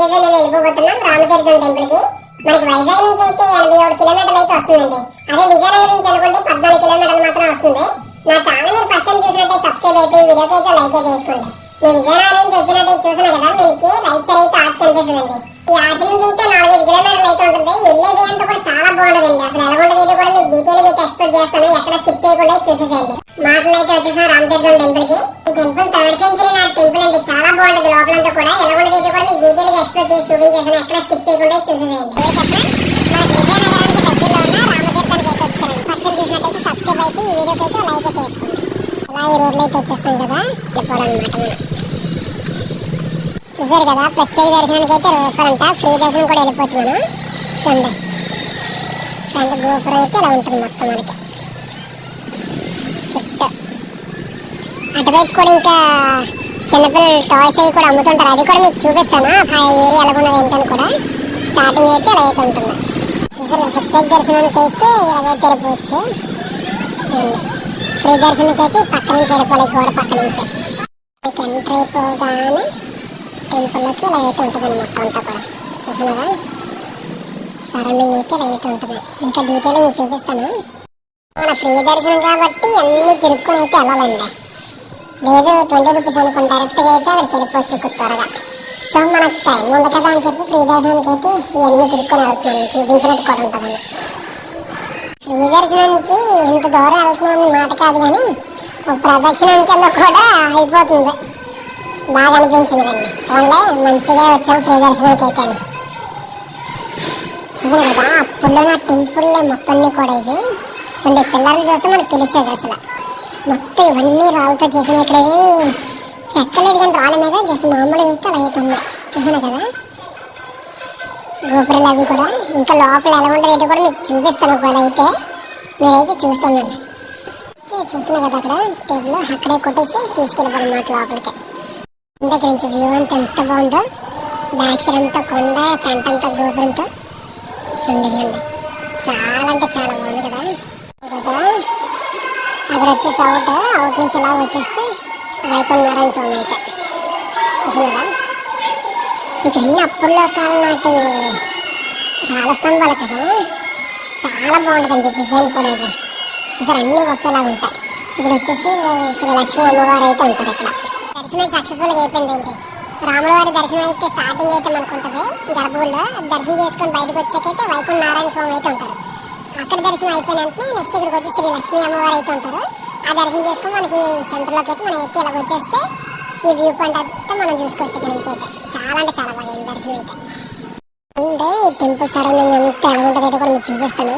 వచ్చేసి నేను వెళ్ళిపోతున్నాం రామతీర్థం టెంపుల్కి మనకి వైజాగ్ నుంచి అయితే ఎనభై ఏడు కిలోమీటర్లు అయితే వస్తుందండి. అదే విజయనగరం నుంచి అనుకుంటే పద్నాలుగు కిలోమీటర్లు మాత్రం వస్తుంది. నా ఛానల్ మీరు ఫస్ట్ టైం చూసినట్టే సబ్స్క్రైబ్ అయిపోయి వీడియోకి అయితే లైక్ అయితే వేసుకోండి నేను విజయనగరం నుంచి వచ్చినట్టే చూసిన కదా మీకు రైట్ సైడ్ అయితే ఆర్చ్ కనిపిస్తుందండి. ఈ ఆర్చ్ నుంచి అయితే నాలుగైదు కిలోమీటర్లు అయితే ఉంటుంది. వెళ్ళే వే అంతా కూడా చాలా బాగుంటుందండి. అసలు ఎలా ఉంటుంది ఇది కూడా మీకు డీటెయిల్ అయితే ఎక్స్ప్లెయిన్ చేస్తాను. ఎక్కడ స్కిప్ చేయకుండా చూసేసేయండి. మాటలు అయితే వచ్చేసాం రామతీర్థం టెంపుల్కి ఈ టెంపుల్ థర్డ్ సెంచరీ నా టెంపుల్ అండి. చాలా బాగుంటుంది. లోపలంతా కూడా మీకు డీటెయిల్గా ఎక్స్ప్లెయిన్ చేసి చూపించేసాను ఎక్కడ స్కిప్ చేయకుండా చూసేసేయండి ఏ విజయనగరానికి దగ్గరలో ఉన్న రామతీర్థానికి అయితే వచ్చారండి ఫస్ట్ టైం చూసినట్టయితే సబ్స్క్రైబ్ అయితే ఈ వీడియోకి అయితే లైక్ అయితే వేసుకోండి అలా ఈ రోడ్లో అయితే వచ్చేస్తాం కదా వెళ్ళిపోవాలన్నమాట మనం చూసారు కదా ప్రత్యేక దర్శనానికి అయితే రూపాయంట ఫ్రీ దర్శనం కూడా వెళ్ళిపోవచ్చు మనం చూడండి అంటే గోపురం అయితే ఇలా ఉంటుంది మొత్తం మనకి చుట్టూ అటువైపు కూడా ఇంకా చిన్నపిల్లలు టాయ్స్ అవి కూడా అమ్ముతుంటారు. అది కూడా మీకు చూపిస్తాను. ఆ ఏరియా ఎలా ఉన్నది ఏంటని కూడా. స్టార్టింగ్ అయితే ఇలా అయితే ఉంటుంది. చూసారు ప్రత్యేక దర్శనానికి అయితే ఇలాగైతే వెళ్ళిపోవచ్చు ఫ్రీ దర్శనానికి అయితే పక్క నుంచి వెళ్ళిపోవాలి గోడ పక్క నుంచి. మీకు ఎంటర్ అయిపోగానే టెంపుల్లోకి ఇలా అయితే ఉంటుంది మొత్తం అంతా కూడా. చూసినారా సరౌండింగ్ అయితే ఇలా అయితే ఉంటుంది. ఇంకా డీటెయిల్ మీకు చూపిస్తాను. మన ఫ్రీ దర్శనం కాబట్టి అన్ని తిరుక్కొని అయితే వెళ్ళాలండి. లేదు ట్వంటీ రూపీస్ అనుకుని డైరెక్ట్గా అయితే అక్కడికి వెళ్ళిపోవచ్చు త్వరగా. సో మనకు టైం ఉంది కదా అని చెప్పి ఫ్రీ దర్శనానికి అయితే ఇవన్నీ తిరుక్కొని వెళ్తున్నాను చూపించినట్టు కూడా ఉంటుందని ఫ్రీ దర్శనానికి ఇంత దూరం వెళ్తున్నాను మాట కాదు కానీ ఒక ప్రదక్షిణం కూడా అయిపోతుంది. బాగా అనిపించింది రండి ఓన్లే మంచిగా వచ్చాం ఫ్రీ దర్శనానికి అయితే అని. చూసాను కదా అప్పుడులో నా టెంపుల్లో మొత్తం కూడా ఇది. చూడండి పిల్లలు చూస్తే మనకు తెలుస్తుంది అసలు. మొత్తం ఇవన్నీ రాళ్ళతో చేసిన ఇక్కడ ఏమి చెక్కలేదు కానీ రాళ్ళ మీద జస్ట్ మామూలుగా అయితే అలా అవుతుంది చూసాను కదా? గోపురాలు అవి కూడా. ఇంకా లోపల ఎలా ఉంటుంది ఏంటో కూడా మీకు చూపిస్తాను ఒకవేళ అయితే. మీరైతే చూస్తున్నాను చూసిన కదా అక్కడ? టేబుల్ అక్కడే కొట్టేసి తీసుకెళ్ళిపోయి తీసుకెళ్ళిపోయినమాట లోపలికి దగ్గర నుంచి వ్యూ అంతా ఎంత బాగుందో. బ్యాక్ సైడ్ అంతా కొండ ఫ్రంట్ అంతా గోపురంతో. చూడండి. చాలా అంటే చాలా బాగుంది కదా? అక్కడ వచ్చేసి అవుట్ అవుట్ నుంచి ఇలా వచ్చేస్తే వైకుంఠ నారాయణ స్వామి అయితే. చూసినారా ఇక అన్ని అప్పుల్లో కాలం నాటి రాళ్ళ స్తంభాలు కదా. చాలా బాగుంటుందండి డిజైన్ కూడా ఇది చూసారు? అన్నీ ఒకేలా ఉంటాయి. ఇక్కడ వచ్చేసి శ్రీ లక్ష్మీ అమ్మవారు అయితే ఉంటారు ఇక్కడ. దర్శనం సక్సెస్ఫుల్గా అయిపోయిందండి. రాముల వారి దర్శనం అయితే స్టార్టింగ్ అయితే మనకు ఉంటుంది. గర్భగుడిలో దర్శనం చేసుకొని బయటకు వచ్చాకైతే వైకుంఠ నారాయణ స్వామి అయితే ఉంటారు. అక్కడ దర్శనం అయిపోయిన వెంటనే నెక్స్ట్ ఇక్కడికి వచ్చి శ్రీ లక్ష్మీ అమ్మవారు అయితే ఉంటారు. ఆ దర్శనం చేసుకుని మనకి సెంటర్లోకి అయితే మనం ఎక్కి ఇలా వచ్చేస్తే ఈ వ్యూ పాయింట్ అంతా మనం చూసుకోవచ్చు ఇక్కడ నుంచి అయితే. చాలా అంటే చాలా బాగా దర్శనం అయితే. అంటే ఈ టెంపుల్ సరౌండింగ్ అంతా ఎలా ఉంటుంది అయితే కూడా మీకు చూపిస్తాను.